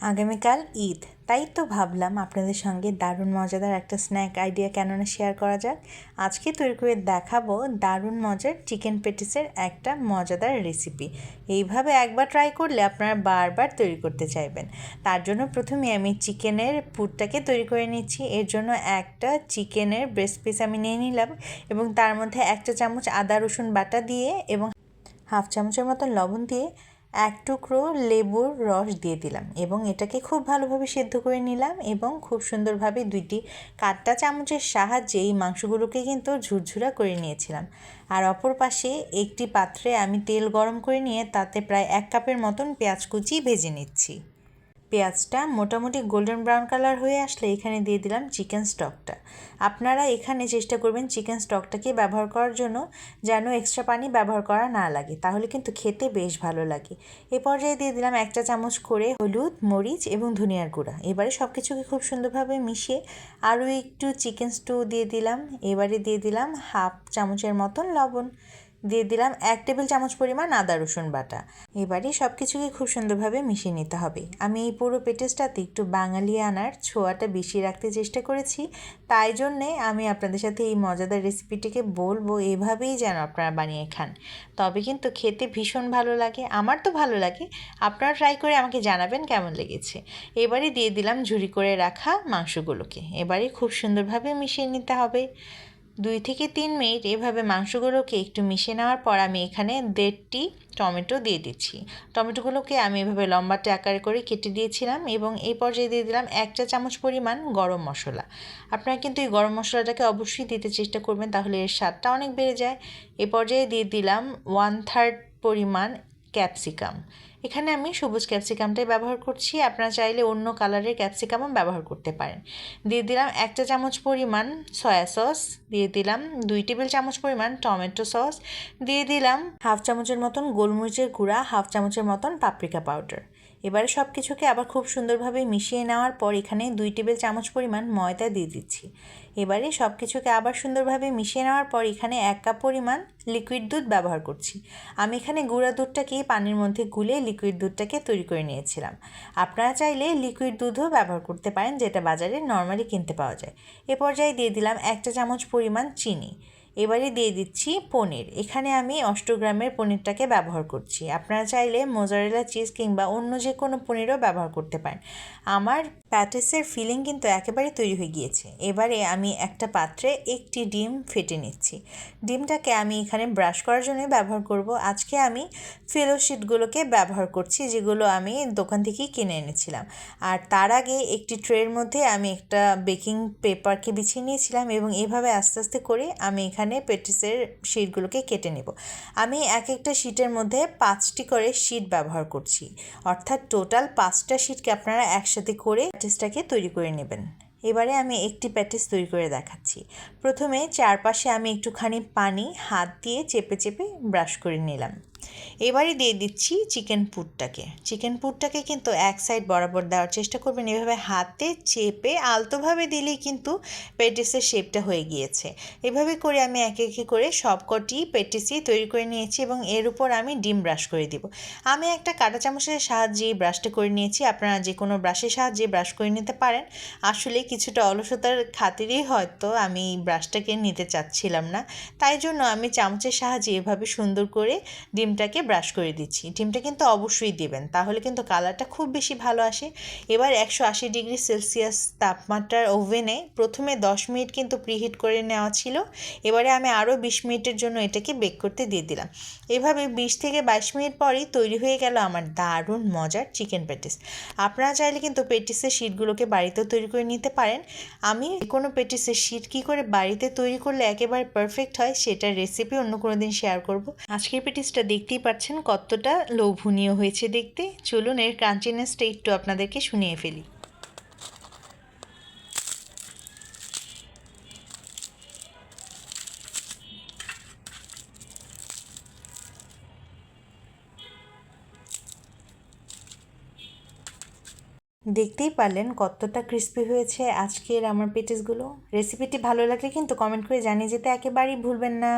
আগামীকাল ঈদ। তাই তো ভাবলাম আপনাদের সঙ্গে দারুণ মজাদার একটা স্ন্যাক আইডিয়া কেন না শেয়ার করা যাক। আজকে তৈরি করে দেখাবো দারুণ মজার চিকেন পেটিসের একটা মজাদার রেসিপি। এইভাবে একবার ট্রাই করলে আপনারা বারবার তৈরি করতে চাইবেন। তার জন্য প্রথমে আমি চিকেনের পুরটাকে তৈরি করে নিচ্ছি। এর জন্য একটা চিকেনের ব্রেস্ট পিস আমি নিয়ে নিলাম এবং তার মধ্যে একটা চামচ আদা রসুন বাটা দিয়ে এবং হাফ চামচের মতো লবণ দিয়ে এক টুকরো লেবুর রস দিয়ে দিলাম এবং এটাকে খুব ভালোভাবে সেদ্ধ করে নিলাম এবং খুব সুন্দরভাবে দুইটি কাটটা চামচের সাহায্যে এই মাংসগুলোকে কিন্তু ঝুরঝুরা করে নিয়েছিলাম। আর অপর পাশে একটি পাত্রে আমি তেল গরম করে নিয়ে তাতে প্রায় এক কাপের মতন পেঁয়াজ কুচি ভেজে নিচ্ছি। পেঁয়াজটা মোটামুটি গোল্ডেন ব্রাউন কালার হয়ে আসলে এখানে দিয়ে দিলাম চিকেন স্টকটা আপনারা এখানে চেষ্টা করবেন চিকেন স্টকটাকে ব্যবহার করার জন্য যেন এক্সট্রা পানি ব্যবহার করা না লাগে, তাহলে কিন্তু খেতে বেশ ভালো লাগে। এ পর্যায়ে দিয়ে দিলাম একটা চামচ করে হলুদ, মরিচ এবং ধনিয়ার গুঁড়া। এবারে সব কিছুকে খুব সুন্দরভাবে মিশিয়ে আরও একটু চিকেন স্টু দিয়ে দিলাম। এবারে দিয়ে দিলাম হাফ চামচের মতন লবণ। দিয়ে দিলাম এক টেবিল চামচ পরিমাণ আদা, রসুন বাটা। এবারে সব কিছুকে খুব সুন্দরভাবে মিশিয়ে নিতে হবে। আমি এই পুরো পেটেসটাতে একটু বাঙালি আনার ছোঁয়াটা বেশি রাখতে চেষ্টা করেছি। তাই জন্যে আমি আপনাদের সাথে এই মজাদার রেসিপিটিকে বলব, এভাবেই যেন আপনারা বানিয়ে খান। তবে কিন্তু খেতে ভীষণ ভালো লাগে, আমার তো ভালো লাগে। আপনারা ট্রাই করে আমাকে জানাবেন কেমন লেগেছে। এবারে দিয়ে দিলাম ঝুড়ি করে রাখা মাংসগুলোকে। এবারে খুব সুন্দরভাবে মিশিয়ে নিতে হবে। দুই থেকে তিন মিনিট এভাবে মাংসগুলোকে একটু মিশিয়ে নেওয়ার পর আমি এখানে দেড়টি টমেটো দিয়ে দিচ্ছি। টমেটোগুলোকে আমি এভাবে লম্বাটে আকারে করে কেটে দিয়েছিলাম এবং এই পর্যায়ে দিয়ে দিলাম এক চা চামচ পরিমাণ গরম মশলা। আপনারা কিন্তু এই গরম মশলাটাকে অবশ্যই দিতে চেষ্টা করবেন, তাহলে এর স্বাদটা অনেক বেড়ে যায়। এ পর্যায়ে দিয়ে দিলাম ওয়ান থার্ড পরিমাণ ক্যাপসিকাম এখানে আমি সবুজ ক্যাপসিকামটাই ব্যবহার করছি। আপনারা চাইলে অন্য কালারের ক্যাপসিকামও ব্যবহার করতে পারেন। দিয়ে দিলাম একটা চামচ পরিমাণ সয়া সস, দিয়ে দিলাম দুই টেবিল চামচ পরিমাণ টমেটো সস, দিয়ে দিলাম হাফ চামচের মতন গোলমরিচের গুঁড়া, হাফ চামচের মতন পাপরিকা পাউডার। এবারে সব কিছুকে আবার খুব সুন্দরভাবে মিশিয়ে নেওয়ার পর এখানে দুই টেবিল চামচ পরিমাণ ময়দা দিয়ে দিচ্ছি। এবারে সব কিছুকে আবার সুন্দরভাবে মিশিয়ে নেওয়ার পর এখানে এক কাপ পরিমাণ লিকুইড দুধ ব্যবহার করছি। আমি এখানে গুঁড়া দুধটাকে পানির মধ্যে গুলে লিকুইড দুধটাকে তৈরি করে নিয়েছিলাম। আপনারা চাইলে লিকুইড দুধও ব্যবহার করতে পারেন, যেটা বাজারে নর্মালি কিনতে পাওয়া যায়। এ পর্যায়ে দিয়ে দিলাম একটা চামচ পরিমাণ চিনি। এবারে দিয়ে দিচ্ছি পনির। এখানে আমি অষ্টগ্রামের পনিরটাকে ব্যবহার করছি। আপনারা চাইলে মোজারেলা চিজ কিংবা অন্য যে কোনো পনিরও ব্যবহার করতে পারেন। আমার প্যাটিসের ফিলিং কিন্তু একেবারে তৈরি হয়ে গিয়েছে। এবারে আমি একটা পাত্রে একটি ডিম ফেটে নিচ্ছি। ডিমটাকে আমি এখানে ব্রাশ করার জন্য ব্যবহার করব। আজকে আমি ফেলোশিটগুলোকে ব্যবহার করছি, যেগুলো আমি দোকান থেকেই কিনে এনেছিলাম। আর তার আগে একটি ট্রের মধ্যে আমি একটা বেকিং পেপারকে বিছিয়ে নিয়েছিলাম এবং এভাবে আস্তে আস্তে করে আমি এখানে পেটিসের শিটগুলোকে কেটে নেব। আমি এক একটা শিটের মধ্যে পাঁচটি করে শিট ব্যবহার করছি। অর্থাৎ টোটাল পাঁচটা শিটকে আপনারা একসাথে করে প্যাটিসটাকে তৈরি করে নেবেন। এবারে আমি একটি প্যাটিস তৈরি করে দেখাচ্ছি। প্রথমে চারপাশে আমি একটুখানি পানি হাত দিয়ে চেপে চেপে ব্রাশ করে নিলাম। এবারে দিয়ে দিচ্ছি চিকেন পুরটাকে। চিকেন পুরটাকে কিন্তু এক সাইড বরাবর দেওয়ার চেষ্টা করবেন। এভাবে হাতে চেপে আলতোভাবে দিলেই কিন্তু পেটিসের শেপটা হয়ে গিয়েছে। এভাবে করে আমি একে একে করে সবকটি পেটিসই তৈরি করে নিয়েছি এবং এর উপর আমি ডিম ব্রাশ করে দিব। আমি একটা কাঁটা চামচের সাহায্যে ব্রাশটা করে নিয়েছি। আপনারা যে কোনো ব্রাশের সাহায্যে ব্রাশ করে নিতে পারেন। আসলে কিছুটা অলসতার খাতিরেই হয়তো আমি ব্রাশটাকে নিতে চাচ্ছিলাম না। তাই জন্য আমি চামচের সাহায্যে এভাবে সুন্দর করে ডিমটাকে ব্রাশ করে দিচ্ছি। ডিমটা কিন্তু অবশ্যই দেবেন, তাহলে কিন্তু কালারটা খুব বেশি ভালো আসে। এবার একশো আশি ডিগ্রি সেলসিয়াস তাপমাত্রার ওভেনে প্রথমে দশ মিনিট কিন্তু প্রিহিট করে নেওয়া ছিল। এবারে আমি আরও বিশ মিনিটের জন্য এটাকে বেক করতে দিয়ে দিলাম। এভাবে বিশ থেকে বাইশ মিনিট পরই তৈরি হয়ে গেল আমার দারুণ মজার চিকেন প্যাটিস আপনারা চাইলে কিন্তু পেটিসের শিটগুলোকে বাড়িতেও তৈরি করে নিতে পারেন। আমি কোনো পেটিসের শিট কী করে বাড়িতে তৈরি করলে একেবারে পারফেক্ট হয়, সেটার রেসিপি অন্য কোনো দিন শেয়ার করব। আজকের প্যাটিসটা পেটিসটা দেখতেই পাচ্ছেন কতটা লোভনীয় হয়েছে দেখতে। চলুন, এর ক্রাঞ্চিনেসটা একটু আপনাদেরকে শুনিয়ে ফেলি। দেখতেই পারলেন কতটা ক্রিস্পি হয়েছে আজকের আমার পেটিসগুলো। রেসিপিটি ভালো লাগলে কিন্তু কমেন্ট করে জানিয়ে যেতে একেবারেই ভুলবেন না।